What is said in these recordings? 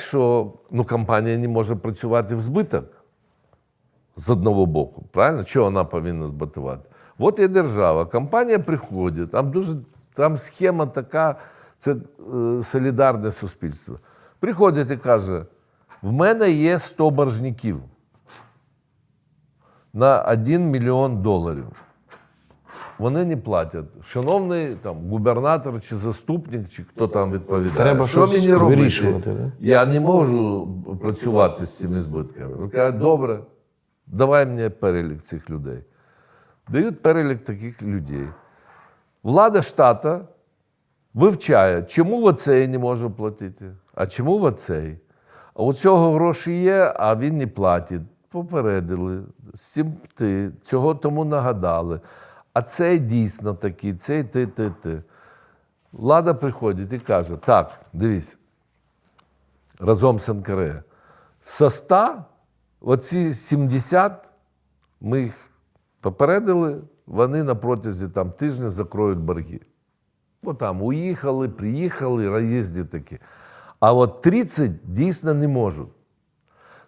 що ну, компанія не може працювати в збиток з одного боку. Правильно? Чого вона повинна збитувати? От є держава, компанія приходить, там дуже там схема така, це е, солідарне суспільство. Приходить і каже: в мене є 100 боржників на 1 мільйон доларів. Вони не платять. Шановний там, губернатор чи заступник, чи хто там відповідає. Треба що щось мені робити? вирішувати, да? Я не можу працювати з цими збитками. Він каже, добре, давай мені перелік цих людей. Дають перелік таких людей. Влада штата вивчає, чому оцей не може платити, а чому оцей. А у цього гроші є, а він не платить. Попередили, з цим ти, цього тому нагадали. А цей дійсно такий, цей ти, ти, ти. Влада приходить і каже: так, дивись, разом з НКРЕ. Со 100, оці 70, ми їх попередили, вони на протязі там, тижня закроють борги. Бо там уїхали, приїхали, роз'їзді такі. А от 30 дійсно не можуть.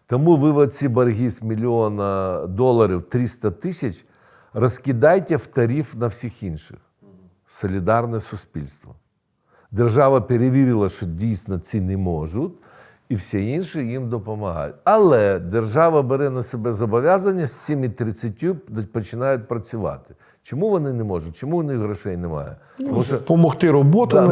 Тому ви оці борги з мільйона доларів 300 тисяч розкидайте в тариф на всіх інших. Солідарне суспільство. Держава перевірила, що дійсно ці не можуть, і всі інші їм допомагають. Але держава бере на себе зобов'язання з цими 30 починають працювати. Чому вони не можуть? Чому у них грошей немає? Тому що Помогти роботу. Да,